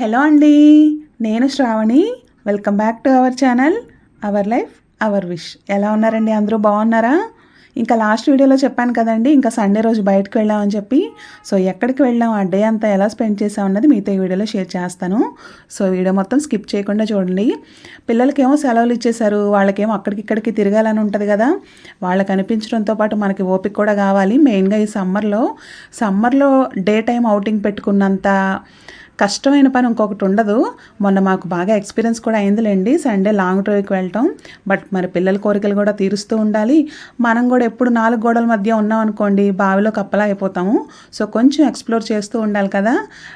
Hello అండి నేను Shravani. Welcome back to our channel our life our wish ఎలా ఉన్నారండి? అందరూ బాగున్నారా? ఇంకా లాస్ట్ వీడియోలో చెప్పాను కదండి ఇంకా సండే రోజు బయటకు వెళ్ళామని చెప్పి. సో ఎక్కడికి వెళ్ళాం? ఆ డే అంతా ఎలా స్పెండ్ చేసాం అన్నది మీతో ఈ వీడియోలో షేర్ చేస్తాను. సో వీడియో మొత్తం స్కిప్ చేయకుండా చూడండి. పిల్లలకేమో సెలవులు ఇచ్చేశారు వాళ్ళకేమో అక్కడికి ఇక్కడికి తిరగాలని ఉంటుంది కదా. వాళ్ళకి అనిపించడంతో పాటు మనకి ఓపిక కూడా కావాలి. మెయిన్గా ఈ సమ్మర్లో సమ్మర్లో డే టైం అవుటింగ్ పెట్టుకున్నంత కష్టమైన పని ఇంకొకటి ఉండదు. మొన్న మాకు బాగా ఎక్స్పీరియన్స్ కూడా అయిందిలేండి. సండే లాంగ్ డ్రైవ్కి వెళ్ళటం. బట్ మరి పిల్లల కోరికలు కూడా తీరుస్తూ ఉండాలి. మనం కూడా ఎప్పుడు నాలుగు గోడల మధ్య ఉన్నాం అనుకోండి బావిలో కప్పలా అయిపోతాము. సో కొంచెం ఎక్స్ప్లోర్ చేస్తూ ఉండాలి కదా.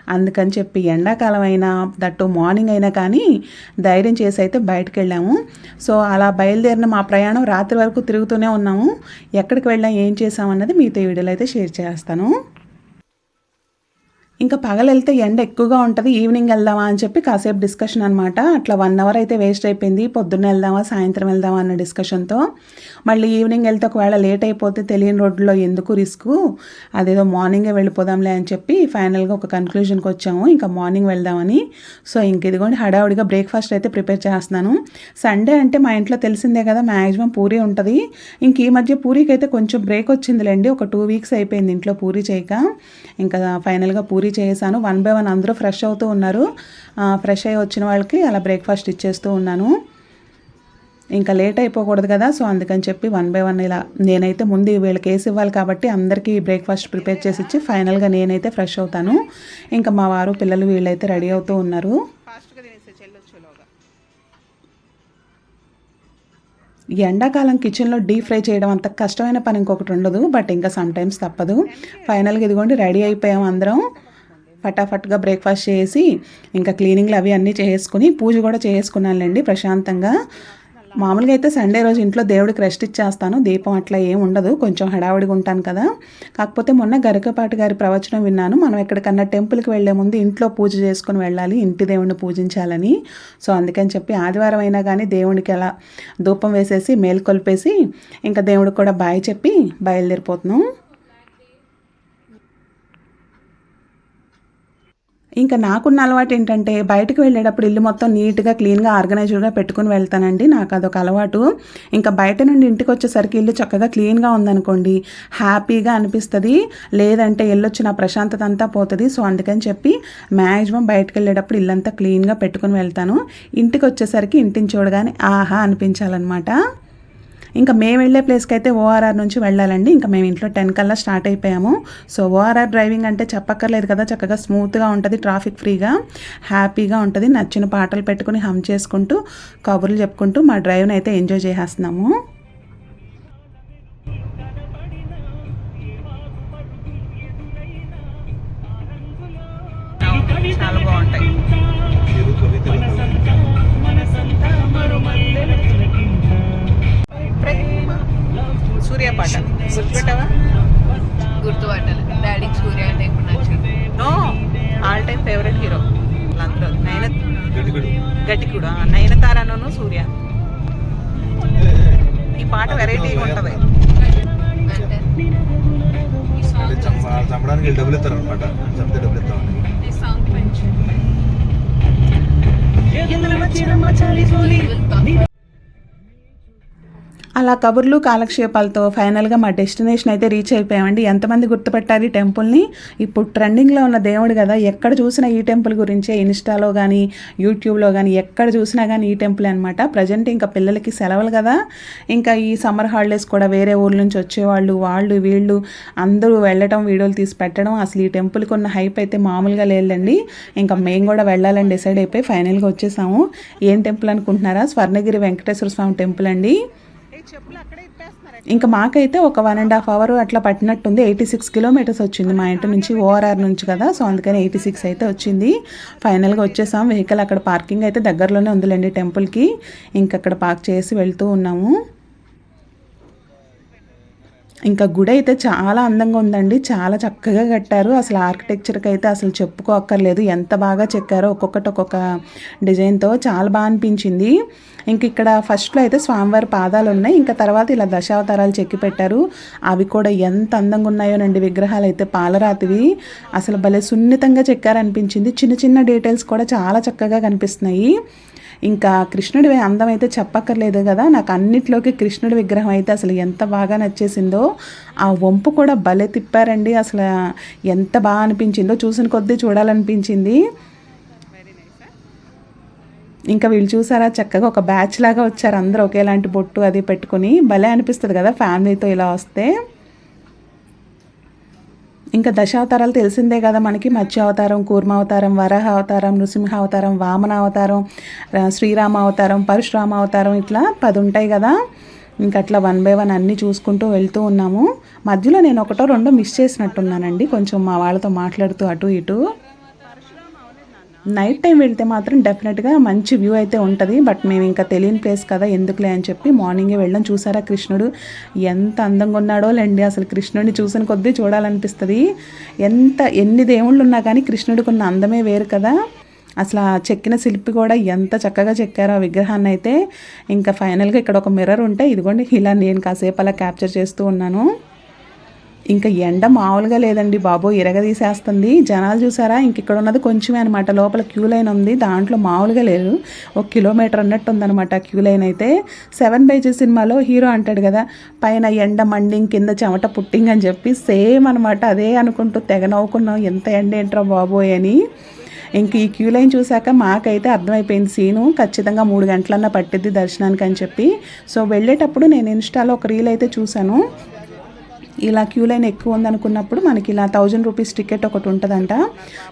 అందుకని చెప్పి ఎండాకాలం అయినా దట్టు మార్నింగ్ అయినా కానీ ధైర్యం చేసి అయితే బయటకు వెళ్ళాము. సో అలా బయలుదేరిన మా ప్రయాణం రాత్రి వరకు తిరుగుతూనే ఉన్నాము. ఎక్కడికి వెళ్ళాం ఏం చేసాం అన్నది మీతో ఈ వీడియోలో అయితే షేర్ చేస్తాను. ఇంకా పగలు వెళ్తే ఎండ ఎక్కువగా ఉంటుంది ఈవినింగ్ వెళ్దామా అని చెప్పి కాసేపు డిస్కషన్ అనమాట అట్లా వన్ అవర్ అయితే వేస్ట్ అయిపోయింది పొద్దున్న వెళ్దామా సాయంత్రం వెళ్దామా అన్న డిస్కషన్తో మళ్ళీ ఈవినింగ్ వెళ్తే ఒకవేళ లేట్ అయిపోతే తెలియని రోడ్లో ఎందుకు రిస్క్ అదేదో మార్నింగే వెళ్ళిపోదాంలే అని చెప్పి ఫైనల్గా ఒక కన్క్లూజన్కి వచ్చాము ఇంకా మార్నింగ్ వెళ్దామని. సో ఇంక ఇదిగోండి హడావుడిగా బ్రేక్ఫాస్ట్ అయితే ప్రిపేర్ చేస్తున్నాను. సండే అంటే మా ఇంట్లో తెలిసిందే కదా మ్యాక్సిమం పూరీ ఉంటుంది. ఇంక ఈ మధ్య పూరీకి అయితే కొంచెం బ్రేక్ వచ్చిందిలేండి ఒక టూ వీక్స్ అయిపోయింది ఇంట్లో పూరీ చేయక. ఇంకా ఫైనల్గా పూరి చేశాను వన్ బై వన్ అందరూ ఫ్రెష్ అవుతూ ఉన్నారు. ఫ్రెష్ అయ్యి వచ్చిన వాళ్ళకి అలా బ్రేక్ఫాస్ట్ ఇచ్చేస్తూ ఉన్నాను. ఇంకా లేట్ అయిపోకూడదు కదా సో అందుకని చెప్పి వన్ బై వన్ ఇలా నేనైతే ముందు వీళ్ళకి వేసి ఇవ్వాలి కాబట్టి అందరికీ బ్రేక్ఫాస్ట్ ప్రిపేర్ చేసి ఇచ్చి ఫైనల్గా నేనైతే ఫ్రెష్ అవుతాను. ఇంకా మా వారు పిల్లలు వీళ్ళైతే రెడీ అవుతూ ఉన్నారు. ఎండాకాలం కిచెన్లో డీప్ ఫ్రై చేయడం అంత కష్టమైన పని ఇంకొకటి ఉండదు బట్ ఇంకా సమ్ టైమ్స్ తప్పదు. ఫైనల్గా ఇదిగోండి రెడీ అయిపోయాం అందరం. ఫటాఫట్గా బ్రేక్ఫాస్ట్ చేసి ఇంకా క్లీనింగ్లు అవి అన్నీ చేసుకుని పూజ కూడా చేసుకున్నానులేండి ప్రశాంతంగా. మామూలుగా అయితే సండే రోజు ఇంట్లో దేవుడికి రెస్ట్ ఇచ్చేస్తాను. దీపం అట్లా ఏం ఉండదు. కొంచెం హడావిడిగా ఉంటాను కదా. కాకపోతే మొన్న గరికపాటి గారి ప్రవచనం విన్నాను. మనం ఎక్కడికన్నా టెంపుల్కి వెళ్ళే ముందు ఇంట్లో పూజ చేసుకుని వెళ్ళాలి. ఇంటి దేవుడిని పూజించాలని. సో అందుకని చెప్పి ఆదివారం అయినా కానీ దేవుడికి అలా ధూపం వేసేసి మేల్కొల్పేసి ఇంకా దేవుడికి కూడా బాయ్ చెప్పి బయలుదేరిపోతున్నాం. ఇంకా నాకున్న అలవాటు ఏంటంటే బయటకు వెళ్ళేటప్పుడు ఇల్లు మొత్తం నీట్గా క్లీన్గా ఆర్గనైజ్డ్గా పెట్టుకుని వెళ్తానండి. నాకు అదొక అలవాటు. ఇంకా బయట నుండి ఇంటికి వచ్చేసరికి ఇల్లు చక్కగా క్లీన్గా ఉందనుకోండి హ్యాపీగా అనిపిస్తుంది. లేదంటే ఇల్లు వచ్చిన ప్రశాంతత అంతా పోతుంది. సో అందుకని చెప్పి మ్యాక్సిమం బయటకు వెళ్ళేటప్పుడు ఇల్లంతా క్లీన్గా పెట్టుకుని వెళ్తాను. ఇంటికి వచ్చేసరికి ఇంటిని చూడగానే ఆహా అనిపించాలన్నమాట. ఇంకా మేము వెళ్ళే ప్లేస్కి అయితే ఓఆర్ఆర్ నుంచి వెళ్ళాలండి. ఇంకా మేము ఇంట్లో టెన్ కల్లా స్టార్ట్ అయిపోయాము. సో ఓఆర్ఆర్ డ్రైవింగ్ అంటే చెప్పక్కర్లేదు కదా చక్కగా స్మూత్గా ఉంటుంది ట్రాఫిక్ ఫ్రీగా హ్యాపీగా ఉంటుంది. నచ్చిన పాటలు పెట్టుకుని హమ్ చేసుకుంటూ కబుర్లు చెప్పుకుంటూ మా డ్రైవ్ని అయితే ఎంజాయ్ చేసేస్తున్నాము. సూర్య పాట. గుర్తుపెట్టావా? గుర్తుపట్టాలి డాడీకి సూర్య అంటే ఇప్పుడు నచ్చింది no all time favourite hero. వాళ్ళందరూ నయన గట్టికుడు. నయనతారను సూర్య. ఈ పాట వెరైటీగా ఉంటుంది. చంపడానికి డబ్బులు ఇస్తారు అనమాట చంపితే డబ్బులు ఇస్తామని సాంగ్ కబుర్లు కాలక్షేపాలతో ఫైనల్గా మా డెస్టినేషన్ అయితే రీచ్ అయిపోయామండి. ఎంతమంది గుర్తుపెట్టారు ఈ టెంపుల్ని? ఇప్పుడు ట్రెండింగ్లో ఉన్న దేవుడు కదా ఎక్కడ చూసినా ఈ టెంపుల్ గురించే ఇన్స్టాలో కానీ యూట్యూబ్లో కానీ ఎక్కడ చూసినా కానీ ఈ టెంపుల్ అనమాట ప్రజెంట్ ఇంకా పిల్లలకి సెలవులు కదా ఇంకా ఈ సమ్మర్ హాలిడేస్ కూడా వేరే ఊర్ల నుంచి వచ్చేవాళ్ళు వాళ్ళు వీళ్ళు అందరూ వెళ్ళటం వీడియోలు తీసి పెట్టడం అసలు ఈ టెంపుల్కి ఉన్న హైప్ అయితే మామూలుగా లేదండి ఇంకా మేము కూడా వెళ్ళాలని డిసైడ్ అయిపోయి ఫైనల్గా వచ్చేసాము. ఏం టెంపుల్ అనుకుంటున్నారా? స్వర్ణగిరి వెంకటేశ్వర స్వామి టెంపుల్ అండి. ఇంకా మాకైతే ఒక వన్ అండ్ హాఫ్ అవర్ అట్లా పట్టినట్టుంది. ఎయిటీ సిక్స్ కిలోమీటర్స్ వచ్చింది మా ఇంటి నుంచి ఓఆర్ఆర్ నుంచి కదా. సో అందుకని ఎయిటీ సిక్స్ అయితే వచ్చింది. ఫైనల్గా వచ్చేసాం. వెహికల్ అక్కడ పార్కింగ్ అయితే దగ్గరలోనే ఉందిలేండి టెంపుల్కి అక్కడ పార్క్ చేసి వెళ్తూ ఉన్నాము. ఇంకా గుడి అయితే చాలా అందంగా ఉందండి. చాలా చక్కగా కట్టారు. అసలు ఆర్కిటెక్చర్కి అయితే అసలు చెప్పుకోక్కర్లేదు. ఎంత బాగా చెక్కారో ఒక్కొక్కటి ఒక్కొక్క డిజైన్తో చాలా బాగా అనిపించింది. ఇంక ఇక్కడ ఫస్ట్లో అయితే స్వామివారి పాదాలు ఉన్నాయి. ఇంకా తర్వాత ఇలా దశావతారాలు చెక్కి పెట్టారు. అవి కూడా ఎంత అందంగా ఉన్నాయోనండి విగ్రహాలు అయితే పాలరాతివి. అసలు భలే సున్నితంగా చెక్కారనిపించింది. చిన్న చిన్న డీటెయిల్స్ కూడా చాలా చక్కగా కనిపిస్తున్నాయి. ఇంకా కృష్ణుడి అందం అయితే చెప్పక్కర్లేదు కదా. నాకు అన్నిట్లోకి కృష్ణుడి విగ్రహం అయితే అసలు ఎంత బాగా నచ్చేసిందో. ఆ వంపు కూడా భలే తిప్పారండి. అసలు ఎంత బాగా అనిపించిందో. చూసిన కొద్దీ చూడాలనిపించింది. ఇంకా వీళ్ళు చూసారా? చక్కగా ఒక బ్యాచ్ లాగా వచ్చారు అందరూ ఒకేలాంటి బొట్టు అది పెట్టుకుని. భలే అనిపిస్తుంది కదా ఫ్యామిలీతో ఇలా వస్తే. ఇంకా దశావతారాలు తెలిసిందే కదా మనకి. మత్స్య అవతారం కూర్మ అవతారం వరహ అవతారం నృసింహ అవతారం వామన అవతారం శ్రీరామ అవతారం పరశురామ అవతారం ఇట్లా పది ఉంటాయి కదా. ఇంకా అట్లా వన్ బై వన్ అన్నీ చూసుకుంటూ వెళ్తూ ఉన్నాము. మధ్యలో నేను ఒకటో రెండో మిస్ చేసినట్టున్నానండి. కొంచెం మా వాళ్ళతో మాట్లాడుతూ అటు ఇటు. నైట్ టైం వెళ్తే మాత్రం డెఫినెట్గా మంచి వ్యూ అయితే ఉంటుంది. బట్ మేము ఇంకా తెలియని ప్లేస్ కదా ఎందుకులే అని చెప్పి మార్నింగే వెళ్ళాం చూసారా కృష్ణుడు? ఎంత అందంగా ఉన్నాడో లేండి. అసలు కృష్ణుడిని చూసిన కొద్దీ చూడాలనిపిస్తుంది. ఎంత ఎన్ని దేవుళ్ళు ఉన్నా కానీ కృష్ణుడికి ఉన్న అందమే వేరు కదా. అసలు ఆ చెక్కిన శిల్పి కూడా ఎంత చక్కగా చెక్కారో ఆ విగ్రహాన్ని అయితే. ఇంకా ఫైనల్గా ఇక్కడ ఒక మిర్రర్ ఉంటే ఇదిగోండి ఇలా నేను కాసేపు అలా క్యాప్చర్ చేస్తూ ఉన్నాను. ఇంకా ఎండ మామూలుగా లేదండి బాబో ఇరగదీసేస్తుంది జనాలు చూసారా? ఇంక ఇక్కడ ఉన్నది కొంచెమే అనమాట లోపల క్యూ లైన్ ఉంది. దాంట్లో మామూలుగా లేదు. ఒక కిలోమీటర్ అన్నట్టు ఉందన్నమాట క్యూ లైన్ అయితే. సెవెన్ బైజెస్ సినిమాలో హీరో అంటాడు కదా పైన ఎండ మండింగ్ కింద చెమట పుట్టింగ్ అని చెప్పి సేమ్ అనమాట అదే అనుకుంటూ తెగ నవ్వుకున్నాం. ఎంత ఎండ ఏంట్రా బాబోయ్ అని. ఇంక ఈ క్యూ లైన్ చూశాక మాకైతే అర్థమైపోయింది సీను. ఖచ్చితంగా మూడు గంటలన్నా పట్టిద్ది దర్శనానికి అని చెప్పి. సో వెళ్ళేటప్పుడు నేను ఇన్స్టాలో ఒక రీల్ అయితే చూశాను. ఇలా క్యూ లైన్ ఎక్కువ ఉందనుకున్నప్పుడు మనకి ఇలా థౌజండ్ రూపీస్ టికెట్ ఒకటి ఉంటుందంట.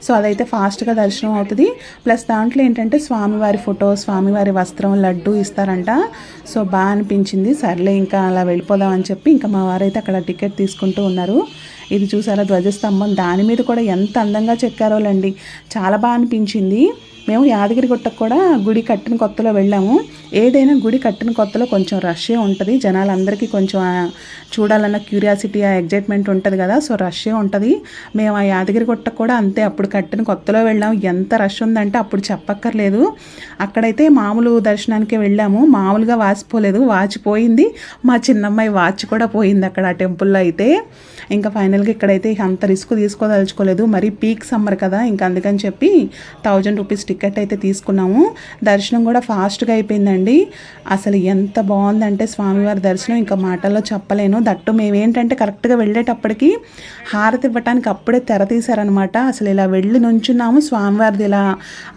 సో అదైతే ఫాస్ట్గా దర్శనం అవుతుంది. ప్లస్ దాంట్లో ఏంటంటే స్వామివారి ఫోటో స్వామివారి వస్త్రం లడ్డు ఇస్తారంట. సో బాగా అనిపించింది. సర్లే ఇంకా అలా వెళ్ళిపోదాం అని చెప్పి ఇంకా మా వారైతే అక్కడ టికెట్ తీసుకుంటూ ఉన్నారు. ఇది చూసారా ధ్వజస్తంభం. దాని మీద కూడా ఎంత అందంగా చెక్కారోలండి. చాలా బాగా అనిపించింది. మేము యాదగిరి గుట్టకు కూడా గుడి కట్టిన కొత్తలో వెళ్ళాము. ఏదైనా గుడి కట్టిన కొత్తలో కొంచెం రష్యే ఉంటుంది. జనాలందరికీ కొంచెం చూడాలన్న క్యూరియాసిటీ ఆ ఎగ్జైట్మెంట్ ఉంటుంది కదా సో రష్యే ఉంటుంది. మేము ఆ యాదగిరి గుట్టకు కూడా అంతే అప్పుడు కట్టిన కొత్తలో వెళ్ళాము. ఎంత రష్ ఉందంటే అప్పుడు చెప్పక్కర్లేదు. అక్కడైతే మామూలు దర్శనానికి వెళ్ళాము. మామూలుగా వాచిపోలేదు వాచిపోయింది మా చిన్నమ్మాయి వాచ్ కూడా పోయింది అక్కడ ఆ టెంపుల్లో అయితే. ఇంకా ఫైనల్గా ఇక్కడైతే అంత రిస్క్ తీసుకోదలుచుకోలేదు. మరి పీక్ సమ్మర్ కదా ఇంకా అందుకని చెప్పి థౌజండ్ రూపీస్ టికెట్ అయితే తీసుకున్నాము. దర్శనం కూడా ఫాస్ట్గా అయిపోయిందండి. అసలు ఎంత బాగుందంటే స్వామివారి దర్శనం. ఇంకా మాటల్లో చెప్పలేను. దట్టు మేమేంటంటే కరెక్ట్గా వెళ్ళేటప్పటికి హారతి ఇవ్వటానికి అప్పుడే తెర తీశారనమాట అసలు ఇలా వెళ్ళి నుంచున్నాము. స్వామివారిది ఇలా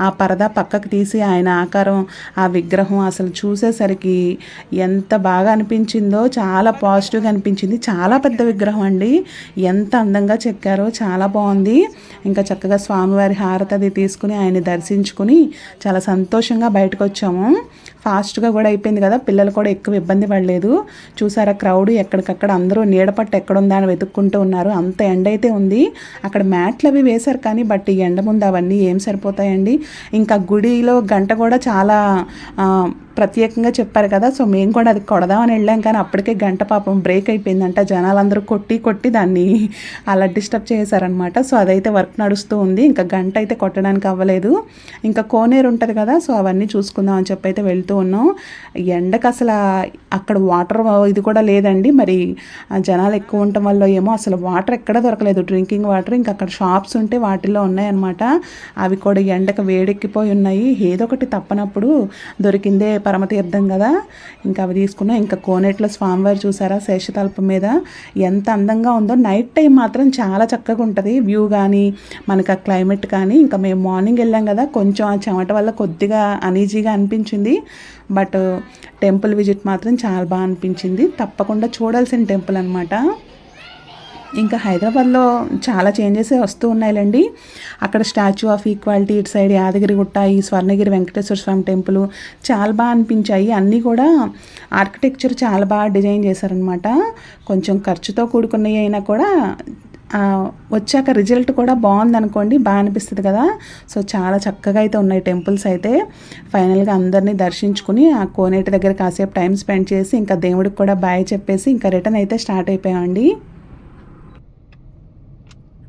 ఆ పరదా పక్కకు తీసి ఆయన ఆకారం ఆ విగ్రహం అసలు చూసేసరికి ఎంత బాగా అనిపించిందో చాలా పాజిటివ్గా అనిపించింది. చాలా పెద్ద విగ్రహం అండి. ఎంత అందంగా చెక్కారో చాలా బాగుంది. ఇంకా చక్కగా స్వామివారి హారతి అది తీసుకుని ఆయన దర్శించుకుని చాలా సంతోషంగా బయటకు వచ్చాము ఫాస్ట్గా కూడా అయిపోయింది కదా పిల్లలు కూడా ఎక్కువ ఇబ్బంది పడలేదు. చూసారా క్రౌడ్ ఎక్కడికక్కడ అందరూ నీడపట్టు ఎక్కడుందా అని వెతుక్కుంటూ ఉన్నారు. అంత ఎండ అయితే ఉంది. అక్కడ మ్యాట్లు అవి వేశారు కానీ బట్ ఈ ఎండ ముందు అవన్నీ ఏం సరిపోతాయండి? ఇంకా గుడిలో గంట కూడా చాలా ప్రత్యేకంగా చెప్పారు కదా సో మేము కూడా అది కొడదామని వెళ్ళాం. కానీ అప్పటికే గంట పాపం బ్రేక్ అయిపోయిందంట. జనాలందరూ కొట్టి కొట్టి దాన్ని అలా డిస్టర్బ్ చేశారనమాట సో అదైతే వర్క్ నడుస్తూ ఉంది. ఇంకా గంట అయితే కొట్టడానికి అవ్వలేదు. ఇంకా కోనేరు ఉంటుంది కదా సో అవన్నీ చూసుకుందాం అని చెప్పి అయితే వెళ్తూ ఉన్నాం. ఎండకు అసలు అక్కడ వాటర్ ఇది కూడా లేదండి. మరి జనాలు ఎక్కువ ఉండటం వల్ల ఏమో అసలు వాటర్ ఎక్కడ దొరకలేదు. డ్రింకింగ్ వాటర్ ఇంకా అక్కడ షాప్స్ ఉంటే వాటిల్లో ఉన్నాయన్నమాట. అవి కూడా ఎండకు వేడెక్కిపోయి ఉన్నాయి. ఏదో ఒకటి తప్పనప్పుడు దొరికిందే పరమతీర్థం కదా. ఇంకా అవి తీసుకున్నాం. ఇంకా కోనేట్లో స్వామివారి చూసారా శేషతల్పం మీద? ఎంత అందంగా ఉందో. నైట్ టైం మాత్రం చాలా చక్కగా ఉంటుంది. వ్యూ కానీ మనకు ఆ క్లైమేట్ కానీ ఇంకా మేము మార్నింగ్ వెళ్ళాం కదా. కొంచెం ఆ చెమట వల్ల కొద్దిగా అనీజీగా అనిపించింది. బట్ టెంపుల్ విజిట్ మాత్రం చాలా బాగా అనిపించింది. తప్పకుండా చూడాల్సిన టెంపుల్ అనమాట ఇంకా హైదరాబాద్లో చాలా చేంజెస్ వస్తూ ఉన్నాయిలేండి. అక్కడ స్టాచ్యూ ఆఫ్ ఈక్వాలిటీ ఇటు సైడ్ యాదగిరిగుట్ట ఈ స్వర్ణగిరి వెంకటేశ్వర స్వామి టెంపుల్ చాలా బాగా అనిపించాయి. అన్నీ కూడా ఆర్కిటెక్చర్ చాలా బాగా డిజైన్ చేశారనమాట కొంచెం ఖర్చుతో కూడుకున్నవి అయినా కూడా వచ్చాక రిజల్ట్ కూడా బాగుంది అనుకోండి బాగా అనిపిస్తుంది కదా. సో చాలా చక్కగా అయితే ఉన్నాయి టెంపుల్స్ అయితే. ఫైనల్గా అందరినీ దర్శించుకుని ఆ కోనేటి దగ్గర కాసేపు టైం స్పెండ్ చేసి ఇంకా దేవుడికి కూడా బాయ్ చెప్పేసి ఇంకా రిటర్న్ అయితే స్టార్ట్ అయిపోయామండి.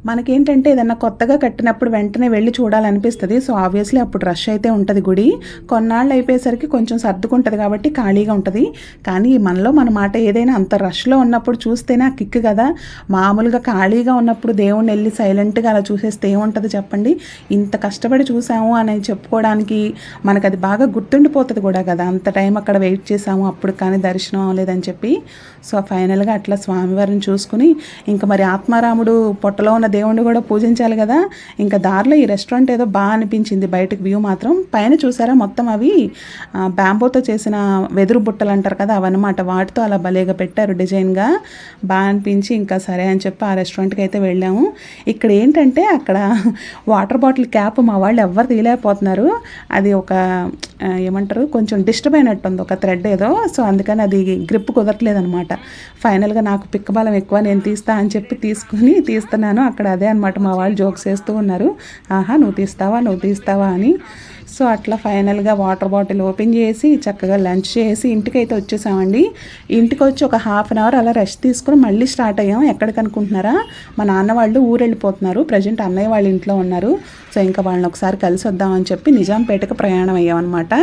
మనకేంటంటే ఏదన్నా కొత్తగా కట్టినప్పుడు వెంటనే వెళ్ళి చూడాలనిపిస్తుంది. సో ఆబ్వియస్లీ అప్పుడు రష్ అయితే ఉంటుంది గుడి. కొన్నాళ్ళు అయిపోయేసరికి కొంచెం సర్దుకుంటుంది కాబట్టి ఖాళీగా ఉంటుంది. కానీ మనలో మన మాట ఏదైనా అంత రష్లో ఉన్నప్పుడు చూస్తేనే ఆ కిక్ కదా. మామూలుగా ఖాళీగా ఉన్నప్పుడు దేవుణ్ణి వెళ్ళి సైలెంట్గా అలా చూసేస్తే ఏముంటుంది చెప్పండి? ఇంత కష్టపడి చూసాము అని చెప్పుకోవడానికి మనకు అది బాగా గుర్తుండిపోతుంది కూడా కదా. అంత టైం అక్కడ వెయిట్ చేసాము అప్పుడు కానీ దర్శనం అవ్వలేదని చెప్పి. సో ఫైనల్గా అట్లా స్వామివారిని చూసుకుని ఇంకా మరి ఆత్మారాముడు పొట్టలో ఉన్న దేవుణ్ణి కూడా పూజించాలి కదా. ఇంకా దారిలో ఈ రెస్టారెంట్ ఏదో బాగా అనిపించింది బయటకు వ్యూ మాత్రం. పైన చూసారా మొత్తం అవి బ్యాంబోతో చేసిన వెదురు బుట్టలు అంటారు కదా అవన్నమాట. వాటితో అలా భలేగా పెట్టారు డిజైన్గా. బాగా అనిపించి ఇంకా సరే అని చెప్పి ఆ రెస్టారెంట్కి అయితే వెళ్ళాము. ఇక్కడ ఏంటంటే అక్కడ వాటర్ బాటిల్ క్యాప్ మా వాళ్ళు ఎవ్వరు తీయలేకపోతున్నారు. అది ఒక ఏమంటారు కొంచెం డిస్టర్బ్ అయినట్టుంది ఒక థ్రెడ్ ఏదో. సో అందుకని అది గ్రిప్ కుదరట్లేదు అనమాట ఫైనల్గా నాకు పిక్క బలం ఎక్కువ నేను తీస్తా అని చెప్పి తీసుకుని తీస్తున్నాను. అక్కడ అదే అనమాట మా వాళ్ళు జోక్స్ వేస్తూ ఉన్నారు. ఆహా నువ్వు తీస్తావా? నువ్వు తీస్తావా? అని సో అట్లా ఫైనల్గా వాటర్ బాటిల్ ఓపెన్ చేసి చక్కగా లంచ్ చేసి ఇంటికైతే వచ్చేసామండి. ఇంటికి వచ్చి ఒక హాఫ్ అన్ అవర్ అలా రెస్ట్ తీసుకుని మళ్ళీ స్టార్ట్ అయ్యాం. ఎక్కడికి అనుకుంటున్నారా? మా నాన్న వాళ్ళు ఊరు వెళ్ళిపోతున్నారు ప్రజెంట్ అన్నయ్య వాళ్ళ ఇంట్లో ఉన్నారు. సో ఇంకా వాళ్ళని ఒకసారి కలిసి వద్దామని చెప్పి నిజాంపేటకు ప్రయాణం అయ్యామన్నమాట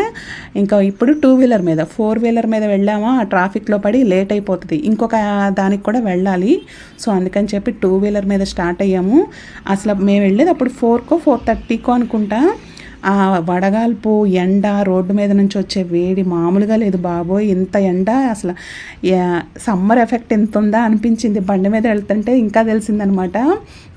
ఇంకా ఇప్పుడు టూ వీలర్ మీద ఫోర్ వీలర్ మీద వెళ్ళామా? ఆ ట్రాఫిక్లో పడి లేట్ అయిపోతుంది. ఇంకొక దానికి కూడా వెళ్ళాలి. సో అందుకని చెప్పి టూ వీలర్ మీద స్టార్ట్ అయ్యాము. అసలు మేము వెళ్ళేది అప్పుడు ఫోర్కో ఫోర్ థర్టీకో అనుకుంటా. ఆ వడగాల్పు ఎండ రోడ్డు మీద నుంచి వచ్చే వేడి మామూలుగా లేదు బాబోయ్ ఇంత ఎండ అసలు. సమ్మర్ ఎఫెక్ట్ ఎంత ఉందా అనిపించింది. బండి మీద వెళ్తుంటే ఇంకా తెలిసిందనమాట.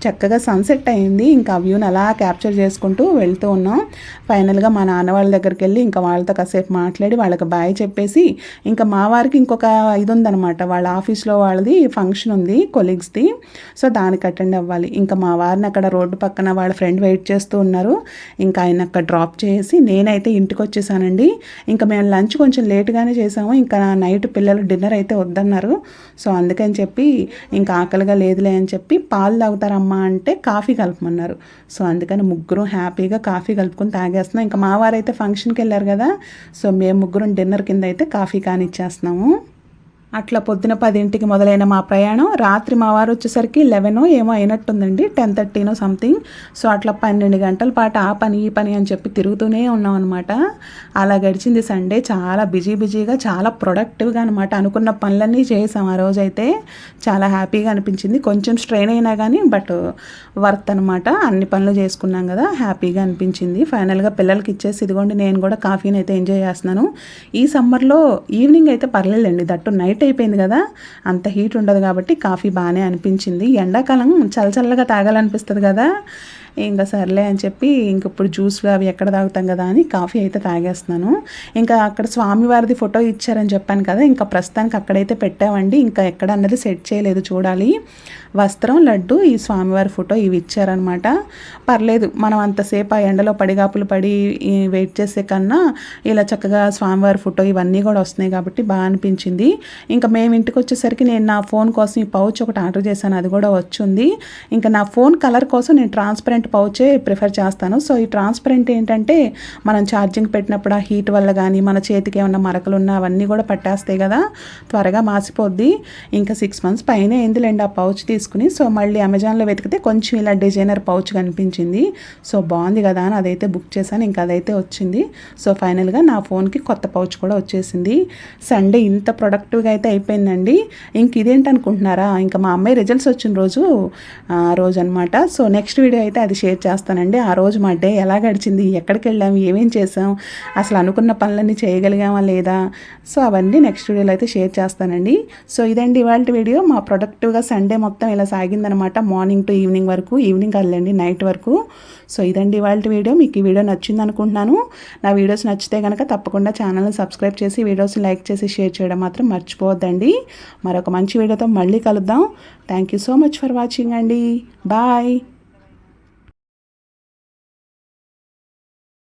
చక్కగా సన్సెట్ అయింది. ఇంకా వ్యూని అలా క్యాప్చర్ చేసుకుంటూ వెళ్తూ ఉన్నాం. ఫైనల్గా మా నాన్న వాళ్ళ దగ్గరికి వెళ్ళి ఇంకా వాళ్ళతో కాసేపు మాట్లాడి వాళ్ళకి బాయ్ చెప్పేసి ఇంకా మా వారికి ఇంకొక ఇది ఉందనమాట వాళ్ళ ఆఫీస్లో వాళ్ళది ఫంక్షన్ ఉంది కొలీగ్స్ది. సో దానికి అటెండ్ అవ్వాలి. ఇంకా మా వారిని అక్కడ రోడ్డు పక్కన వాళ్ళ ఫ్రెండ్ వెయిట్ చేస్తూ ఉన్నారు. ఇంకా ఆయన అక్కడ డ్రాప్ చేసి నేనైతే ఇంటికి వచ్చేసానండి ఇంకా మేము లంచ్ కొంచెం లేట్గానే చేసాము. ఇంకా నైట్ పిల్లలు డిన్నర్ అయితే వద్దన్నారు. సో అందుకని చెప్పి ఇంకా ఆకలిగా లేదులే అని చెప్పి పాలు తాగుతారమ్మా అంటే కాఫీ కలపమన్నారు. సో అందుకని ముగ్గురు హ్యాపీగా కాఫీ కలుపుకొని తాగేస్తున్నాం. ఇంకా మా వారైతే ఫంక్షన్కి వెళ్ళారు కదా. సో మేము ముగ్గురం డిన్నర్ కింద అయితే కాఫీ కానిచ్చేస్తున్నాము. అట్లా పొద్దున పదింటికి మొదలైన మా ప్రయాణం. రాత్రి మా వారు వచ్చేసరికి లెవెనో ఏమో అయినట్టుందండి. టెన్ థర్టీనో సంథింగ్. సో అట్లా పన్నెండు గంటల పాటు ఆ పని ఈ పని అని చెప్పి తిరుగుతూనే ఉన్నాం అనమాట అలా గడిచింది సండే. చాలా బిజీ బిజీగా చాలా ప్రొడక్టివ్గా అనమాట అనుకున్న పనులన్నీ చేసాం ఆ రోజైతే. చాలా హ్యాపీగా అనిపించింది. కొంచెం స్ట్రెయిన్ అయినా కానీ బట్ వర్త్ అనమాట అన్ని పనులు చేసుకున్నాం కదా హ్యాపీగా అనిపించింది. ఫైనల్గా పిల్లలకి ఇచ్చేసి ఇదిగోండి నేను కూడా కాఫీని అయితే ఎంజాయ్ చేస్తున్నాను. ఈ సమ్మర్లో ఈవినింగ్ అయితే పర్లేదండి దట్టు నైట్ అయిపోయింది కదా అంత హీట్ ఉండదు కాబట్టి కాఫీ బాగానే అనిపించింది. ఎండాకాలం చల్లచల్లగా తాగాలనిపిస్తుంది కదా. ఇంకా సర్లే అని చెప్పి ఇంక ఇప్పుడు జ్యూస్లు అవి ఎక్కడ తాగుతాం కదా అని కాఫీ అయితే తాగేస్తున్నాను. ఇంకా అక్కడ స్వామివారిది ఫోటో ఇచ్చారని చెప్పాను కదా ఇంకా ప్రస్తుతానికి అక్కడైతే పెట్టామండి. ఇంకా ఎక్కడ అన్నది సెట్ చేయలేదు చూడాలి. వస్త్రం లడ్డు ఈ స్వామివారి ఫోటో ఇవి ఇచ్చారనమాట పర్లేదు మనం అంతసేపు ఆ ఎండలో పడిగాపులు పడి వెయిట్ చేసే కన్నా ఇలా చక్కగా స్వామివారి ఫోటో ఇవన్నీ కూడా వస్తున్నాయి కాబట్టి బాగా అనిపించింది. ఇంకా మేము ఇంటికి వచ్చేసరికి నేను నా ఫోన్ కోసం ఈ పౌచ్ ఒకటి ఆర్డర్ చేశాను అది కూడా వచ్చింది. ఇంకా నా ఫోన్ కలర్ కోసం నేను ట్రాన్స్పరెంట్ పౌచే ప్రిఫర్ చేస్తాను. సో ఈ ట్రాన్స్పరెంట్ ఏంటంటే మనం ఛార్జింగ్ పెట్టినప్పుడు ఆ హీట్ వల్ల కానీ మన చేతికి ఏమన్నా మరకలు ఉన్నా అవన్నీ కూడా పట్టేస్తాయి కదా. త్వరగా మాసిపోద్ది. ఇంకా సిక్స్ మంత్స్ పైన ఏందిలేండి ఆ పౌచ్ తీసుకుని. సో మళ్ళీ అమెజాన్లో వెతికితే కొంచెం ఇలా డిజైనర్ పౌచ్ కనిపించింది. సో బాగుంది కదా అని అదైతే బుక్ చేశాను. ఇంకా అదైతే వచ్చింది. సో ఫైనల్గా నా ఫోన్కి కొత్త పౌచ్ కూడా వచ్చేసింది. సండే ఇంత ప్రొడక్టివ్గా అయితే అయిపోయిందండి. ఇంక ఇదేంటి అనుకుంటున్నారా ఇంకా మా అమ్మాయి రిజల్ట్స్ వచ్చిన రోజు ఆ రోజు అనమాట సో నెక్స్ట్ వీడియో అయితే అది షేర్ చేస్తానండి. ఆ రోజు మా డే ఎలా గడిచింది ఎక్కడికి వెళ్ళాం ఏమేం చేసాం అసలు అనుకున్న పనులన్నీ చేయగలిగామా లేదా? సో అవన్నీ నెక్స్ట్ వీడియోలో అయితే షేర్ చేస్తానండి. సో ఇదండి ఇవాళ వీడియో. మా ప్రొడక్టివ్గా సండే మొత్తం ఇలా సాగిందనమాట. మార్నింగ్ టు ఈవినింగ్ వరకు ఈవినింగ్ కదండి నైట్ వరకు. సో ఇదండి ఇవాళ వీడియో. మీకు ఈ వీడియో నచ్చింది అనుకుంటున్నాను. నా వీడియోస్ నచ్చితే కనుక తప్పకుండా ఛానల్ని సబ్స్క్రైబ్ చేసి వీడియోస్ని లైక్ చేసి షేర్ చేయడం మాత్రం మర్చిపోవద్దండి. మరొక మంచి వీడియోతో మళ్ళీ కలుద్దాం. Thank you so much for watching అండి. బాయ్.